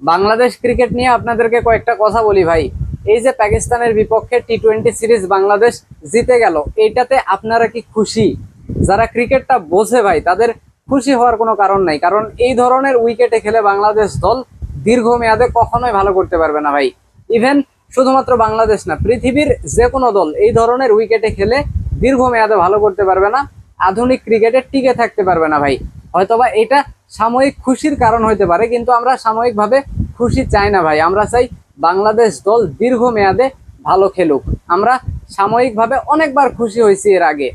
Bangladesh cricket নিয়ে আপনাদেরকে কয়েকটা কথা বলি ভাই। এই যে পাকিস্তানের বিপক্ষে টি টোয়েন্টি সিরিজ বাংলাদেশ জিতে গেল, এইটাতে আপনারা কি খুশি? যারা ক্রিকেটটা বোঝে ভাই, তাদের খুশি হওয়ার কোনো কারণ নাই। কারণ এই ধরনের উইকেটে খেলে বাংলাদেশ দল দীর্ঘমেয়াদে কখনোই ভালো করতে পারবে না ভাই। ইভেন শুধুমাত্র বাংলাদেশ না, পৃথিবীর যে কোনো দল এই ধরনের উইকেটে খেলে দীর্ঘমেয়াদে ভালো করতে পারবে না, আধুনিক ক্রিকেটে টিকে থাকতে পারবে না ভাই। হয়তোবা এটা সাময়িক খুশির কারণ হতে পারে, কিন্তু আমরা সাময়িকভাবে খুশি চাই না ভাই। আমরা চাই বাংলাদেশ দল দীর্ঘমেয়াদে ভালো খেলুক। আমরা সাময়িকভাবে অনেকবার খুশি হয়েছি এর আগে।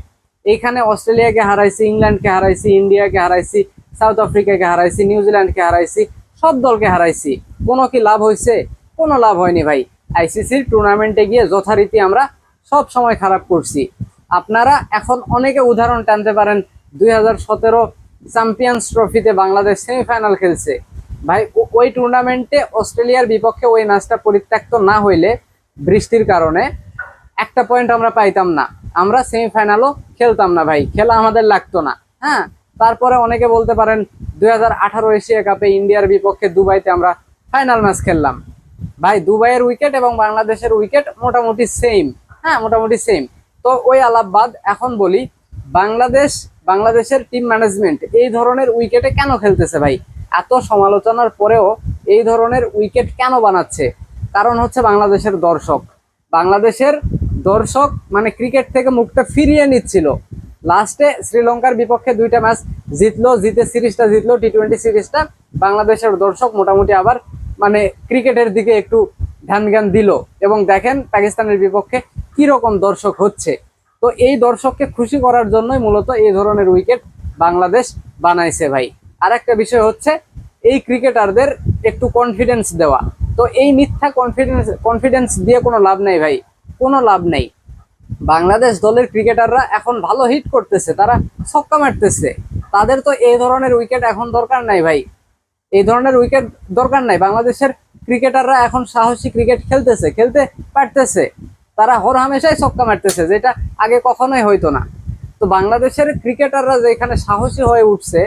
এইখানে অস্ট্রেলিয়াকে হারাইছি, ইংল্যান্ডকে হারাইছি, ইন্ডিয়াকে হারাইছি, সাউথ আফ্রিকাকে হারাইছি, নিউজিল্যান্ডকে হারাইছি, সব দলকে হারাইছি। কোনো কি লাভ হয়েছে কোনো লাভ হয়নি ভাই। আইসিসির টুর্নামেন্টে গিয়ে যথারীতি আমরা সব সময় খারাপ করছি। আপনারা এখন অনেকে উদাহরণ টানতে পারেন, দুই হাজার সতেরো চ্যাম্পিয়ন্স ট্রফিতে বাংলাদেশ সেমিফাইনাল খেলছে। ভাই ওই টুর্নামেন্টে অস্ট্রেলিয়ার বিপক্ষে ওই ম্যাচটা পরিত্যক্ত না হইলে বৃষ্টির কারণে একটা পয়েন্ট আমরা পাইতাম না। আমরা সেমিফাইনালও খেলতাম না ভাই, খেলা আমাদের লাগতো না। হ্যাঁ তারপরে অনেকে বলতে পারেন দুই হাজার আঠারো এশিয়া কাপে ইন্ডিয়ার বিপক্ষে দুবাইতে আমরা ফাইনাল ম্যাচ খেললাম। ভাই, দুবাইয়ের উইকেট এবং বাংলাদেশের উইকেট মোটামুটি সেম হ্যাঁ মোটামুটি সেম তো ওই আলাপ বাদ এখন বলি, বাংলাদেশ বাংলাদেশের টিম ম্যানেজমেন্ট এই ধরনের উইকেটে কেন খেলতেছে ভাই? এত সমালোচনার পরেও এই ধরনের উইকেট কেন বানাচ্ছে? কারণ হচ্ছে বাংলাদেশের দর্শক। বাংলাদেশের দর্শক মানে ক্রিকেট থেকে মুখটা ফিরিয়ে নিচ্ছিল। লাস্টে শ্রীলঙ্কার বিপক্ষে দুইটা ম্যাচ জিতলো, জিতে সিরিজটা জিতলো টি টোয়েন্টি সিরিজটা। বাংলাদেশের দর্শক মোটামুটি আবার মানে ক্রিকেটের দিকে একটু ধ্যান জ্ঞান দিল। এবং দেখেন পাকিস্তানের বিপক্ষে কি রকম দর্শক হচ্ছে। তো এই দর্শককে খুশি করার জন্যই মূলত এই ধরনের উইকেট বাংলাদেশ বানাইছে ভাই। আর একটা বিষয় হচ্ছে, এই ক্রিকেটারদের একটু কনফিডেন্স দেওয়া। তো এই মিথ্যা কনফিডেন্স কনফিডেন্স দিয়ে কোনো লাভ নেই ভাই। কোনো লাভ নেই। বাংলাদেশ দলের ক্রিকেটাররা এখন ভালো হিট করতেছে, তারা ছক্কা মারতেছে। তাদের তো এই ধরনের উইকেট এখন দরকার নাই ভাই। এই ধরনের উইকেট দরকার নাই। বাংলাদেশের ক্রিকেটাররা এখন সাহসী ক্রিকেট খেলতেছে, খেলতে পারতেছে। তারা হর হামেশাই ছক্কা মারতেছে, যেটা আগে কখনোই হইতো না। তো বাংলাদেশের ক্রিকেটাররা যেখানে সাহসী হয়ে উঠছে,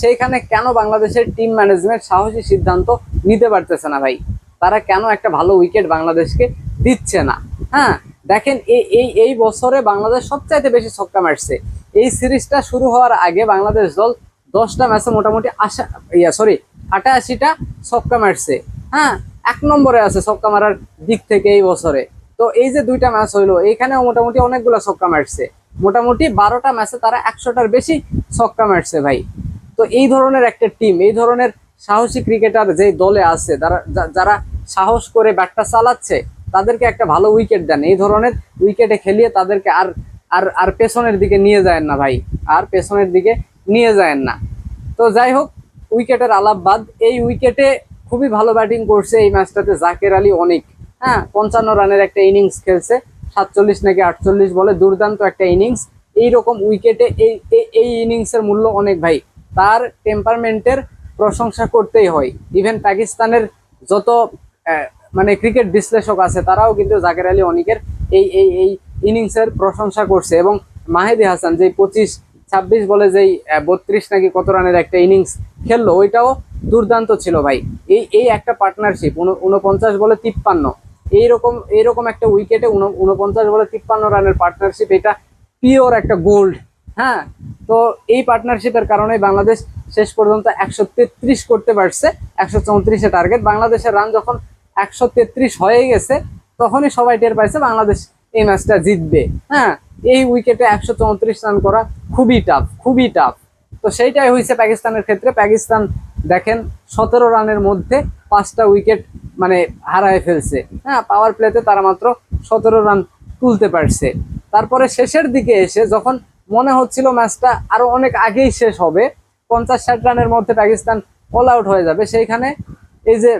সেইখানে কেন বাংলাদেশের টিম ম্যানেজমেন্ট সাহসী সিদ্ধান্ত নিতে পারতেছে না ভাই? তারা কেন একটা ভালো উইকেট বাংলাদেশকে দিচ্ছে না? হ্যাঁ দেখেন এই এই বছরে বাংলাদেশ সবচাইতে বেশি ছক্কা মারছে। এই সিরিজটা শুরু হওয়ার আগে বাংলাদেশ দল দশটা ম্যাচে মোটামুটি আশা, ইয়া সরি আটাশিটা ছক্কা মারছে। হ্যাঁ এক নম্বরে আছে ছক্কা মারার দিক থেকে এই বছরে। তো এই যে দুইটা ম্যাচ হইল, এইখানেও মোটামুটি অনেকগুলো ছক্কা মারছে। মোটামুটি বারোটা ম্যাচে তারা একশোটার বেশি ছক্কা মারছে ভাই। তো এই ধরনের একটা টিম এই ধরনের সাহসী ক্রিকেটার যে দলে আছে তারা যারা সাহস করে ব্যাটটা চালাচ্ছে, তাদেরকে একটা ভালো উইকেট দেন। এই ধরনের উইকেটে খেলিয়ে তাদেরকে আর আর আর পেছনের দিকে নিয়ে যায় না ভাই। আর পেছনের দিকে নিয়ে যায় না। তো যাই হোক উইকেটের আলাপ বাদ এই উইকেটে খুবই ভালো ব্যাটিং করছে এই ম্যাচটাতে জাকের আলী অনেক। হ্যাঁ পঞ্চান্ন রানের একটা ইনিংস খেলছে, সাতচল্লিশ নাকি আটচল্লিশ বলে, দুর্দান্ত একটা ইনিংস এইরকম উইকেটে এই, এই- ইনিংসের মূল্য অনেক ভাই। তার টেম্পারমেন্টের প্রশংসা করতেই হয়। ইভেন পাকিস্তানের যত মানে ক্রিকেট বিশ্লেষক আছে, তারাও কিন্তু জাকের আলী অনিকের এই এই এই ইনিংসের প্রশংসা করছে। এবং মাহিদি হাসান যেই পঁচিশ, ছাব্বিশ বলে যেই বত্রিশ নাকি কত রানের একটা ইনিংস খেললো, ওইটাও দুর্দান্ত ছিল ভাই। এই এই একটা পার্টনারশিপ উনপঞ্চাশ বলে তিপ্পান্ন। এইরকম এইরকম একটা উইকেটে উনপঞ্চাশ বলে তিপ্পান্ন রানের পার্টনারশিপ এটা পিওর একটা গোল্ড হ্যাঁ? তো এই পার্টনারশিপের কারণে বাংলাদেশ শেষ পর্যন্ত একশো তেত্রিশ করতে পারছে, একশো চৌত্রিশে টার্গেট বাংলাদেশের রান যখন একশো তেত্রিশ হয়ে গেছে, তখনই সবাই টের পাইছে বাংলাদেশ এই ম্যাচটা জিতবে। হ্যাঁ? এই উইকেটে একশো চৌত্রিশ রান করা খুবই টাফ খুবই টাফ তো সেইটাই হয়েছে পাকিস্তানের ক্ষেত্রে। পাকিস্তান দেখেন, সতেরো রানের মধ্যে পাঁচটা উইকেট মানে হারায় ফেলছে। হ্যাঁ পাওয়ার প্লেতে তারা মাত্র সতেরো রান তুলতে পারছে। তারপরে শেষের দিকে এসে যখন মনে হচ্ছিল ম্যাচটা আরও অনেক আগেই শেষ হবে, পঞ্চাশ ষাট রানের মধ্যে পাকিস্তান অল আউট হয়ে যাবে, সেইখানে এই যে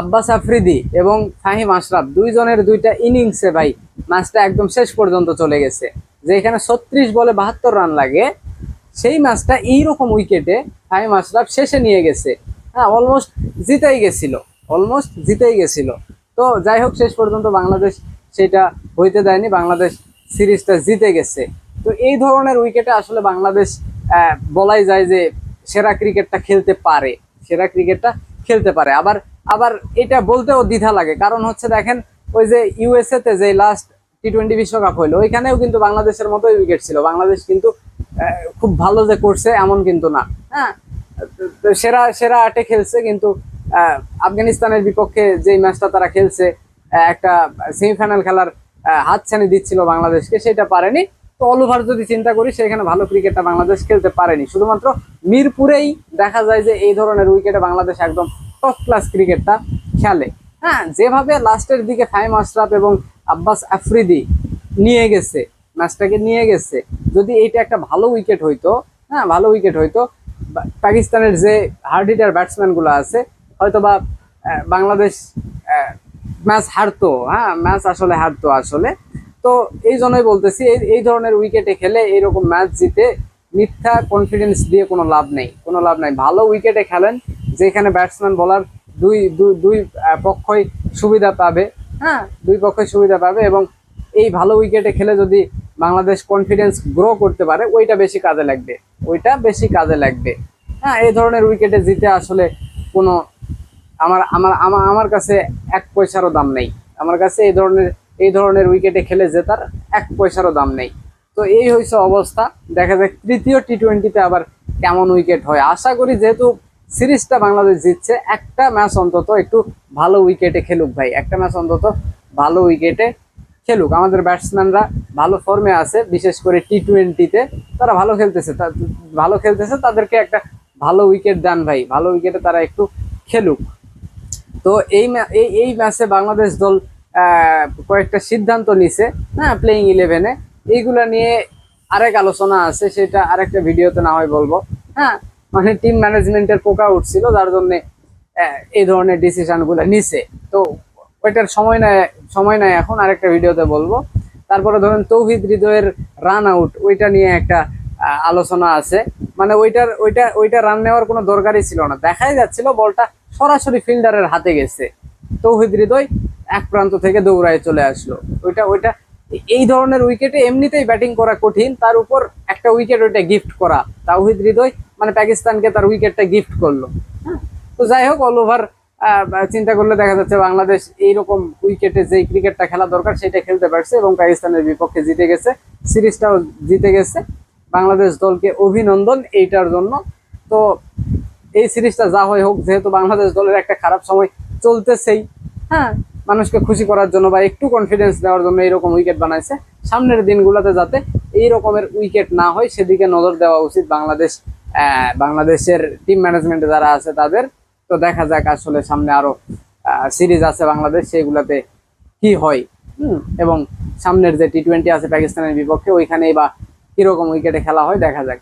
আব্বাস আফ্রিদি এবং ফাহিম আশরাফ দুইজনের দুইটা ইনিংসে ভাই ম্যাচটা একদম শেষ পর্যন্ত চলে গেছে। যে এখানে ছত্রিশ বলে বাহাত্তর রান লাগে সেই ম্যাচটা এইরকম উইকেটে ফাহিম আশরাফ শেষে নিয়ে গেছে। হ্যাঁ অলমোস্ট জিতেই গেছিল অলমোস্ট জিতেই গেছিল। তো যাই হোক, শেষ পর্যন্ত বাংলাদেশ সেটা হইতে দেয়নি, বাংলাদেশ সিরিজটা জিতে গেছে। তো এই ধরনের উইকেটে আসলে বাংলাদেশ বলাই যায় যে সেরা ক্রিকেটটা খেলতে পারে, সেরা ক্রিকেটটা খেলতে পারে। আবার আবার এটা বলতেও দ্বিধা লাগে, কারণ হচ্ছে দেখেন, ওই যে ইউএসএতে যে লাস্ট টি টোয়েন্টি বিশ্বকাপ হইল, ওইখানেও কিন্তু বাংলাদেশের মতোই উইকেট ছিল। বাংলাদেশ কিন্তু খুব ভালো যে করছে, এমন কিন্তু না। হ্যাঁ? সেরা সেরা আটে খেলছে কিন্তু আফগানিস্তানের বিপক্ষে যে ম্যাচটা তারা খেলছে একটা সেমিফাইনাল খেলার হাতছানি দিচ্ছিল বাংলাদেশকে, সেটা পারেনি। তো অল ওভার যদি চিন্তা করি সেখানে ভালো ক্রিকেটটা বাংলাদেশ খেলতে পারেনি। শুধুমাত্র মিরপুরেই দেখা যায় যে এই ধরনের উইকেটে বাংলাদেশ একদম টপ ক্লাস ক্রিকেটটা খেলে। হ্যাঁ? যেভাবে লাস্টের দিকে ফাইম আশরাফ এবং আব্বাস আফ্রিদি নিয়ে গেছে ম্যাচটাকে নিয়ে গেছে। যদি এইটা একটা ভালো উইকেট হইতো হ্যাঁ ভালো উইকেট হইতো পাকিস্তানের যে হার্ড হিটার ব্যাটসম্যানগুলো আছে হয়তো বা বাংলাদেশ ম্যাচ হারতো হ্যাঁ ম্যাচ আসলে হারতো আসলে। তো এই জন্যই বলতেছি, এই ধরনের উইকেটে খেলে এইরকম ম্যাচ জিতে মিথ্যা কনফিডেন্স দিয়ে কোনো লাভ নেই, কোনো লাভ নাই। ভালো উইকেটে খেলেন, যেখানে ব্যাটসম্যান বলার দুই- দুই পক্ষই সুবিধা পাবে হ্যাঁ দুই পক্ষই সুবিধা পাবে এবং এই ভালো উইকেটে খেলে যদি বাংলাদেশ কনফিডেন্স গ্রো করতে পারে, ওইটা বেশি কাজে লাগবে। ওইটা বেশি কাজে লাগবে। হ্যাঁ এই ধরনের উইকেটে জিতে আসলে কোনো আমার আমার আমার কাছে এক পয়সারও দাম নেই। আমার কাছে এই ধরনের এই ধরনের উইকেটে খেলে জেতার এক পয়সারও দাম নেই। তো এই হয়েছে অবস্থা। দেখা যাক তৃতীয় টি টোয়েন্টিতে আবার কেমন উইকেট হয়। আশা করি যেহেতু সিরিজটা বাংলাদেশ জিতছে, একটা ম্যাচ অন্তত একটু ভালো উইকেটে খেলুক ভাই। একটা ম্যাচ অন্তত ভালো উইকেটে খেলুক। আমাদের ব্যাটসম্যানরা ভালো ফর্মে আছে, বিশেষ করে টি টোয়েন্টিতে তারা ভালো খেলতেছে ভালো খেলতেছে, তাদেরকে একটা ভালো উইকেট দেন ভাই। ভালো উইকেটে তারা একটু খেলুক। তো এই এই ম্যাচে বাংলাদেশ দল কয়েকটা সিদ্ধান্ত নিছে হ্যাঁ প্লেইং ইলেভেনে এইগুলা নিয়ে আরেক আলোচনা আছে, সেটা আরেকটা ভিডিওতে না হয় বলব। হ্যাঁ মানে টিম ম্যানেজমেন্টের পোকা উঠছিল, যার জন্যে এই ধরনের ডিসিশনগুলো নিছে। তো ওইটার সময় নাই সময় নাই এখন, আরেকটা ভিডিওতে বলব। তারপরে ধরেন তৌহিদ হৃদয়ের রান আউট ওইটা নিয়ে একটা আলোচনা আছে। মানে ওইটার, ওইটা ওইটা রান নেওয়ার কোনো দরকারই ছিল না। দেখাই যাচ্ছিল, বলটা সরাসরি ফিল্ডারের হাতে গেছে। তৌহিদ হৃদয় এক প্রান্ত থেকে দৌড়ায় চলে আসলো। ওইটা ওইটা, এই ধরনের উইকেটে এমনিতেই ব্যাটিং করা কঠিন। তার উপর একটা উইকেট ওইটা গিফট করা। তাওহিদ হৃদয় মানে পাকিস্তানকে তার উইকেটটা গিফট করল। হ্যাঁ? তো যাই হোক অল ওভার চিন্তা করলে দেখা যাচ্ছে বাংলাদেশ এইরকম উইকেটে যেই ক্রিকেটটা খেলা দরকার সেটা খেলতে পারছে এবং পাকিস্তানের বিপক্ষে জিতে গেছে, সিরিজটাও জিতে গেছে। বাংলাদেশ দলকে অভিনন্দন এইটার জন্য। তো এই সিরিজটা যা হয় হোক, যেহেতু বাংলাদেশ দলের একটা খারাপ সময় চলতেছেই হ্যাঁ মানুষকে খুশি করার জন্য বা একটু কনফিডেন্স দেওয়ার জন্য এইরকম উইকেট বানাইছে। সামনের দিনগুলোতে যাতে এই রকমের উইকেট না হয়, সেদিকে নজর দেওয়া উচিত বাংলাদেশ বাংলাদেশের টিম ম্যানেজমেন্টে যারা আছে তাদের। তো দেখা যাক আসলে সামনে আরও সিরিজ আছে বাংলাদেশ, সেগুলাতে কি হয়। এবং সামনের যে টি টোয়েন্টি আছে পাকিস্তানের বিপক্ষে, ওইখানেই বা কীরকম উইকেটে খেলা হয়, দেখা যাক।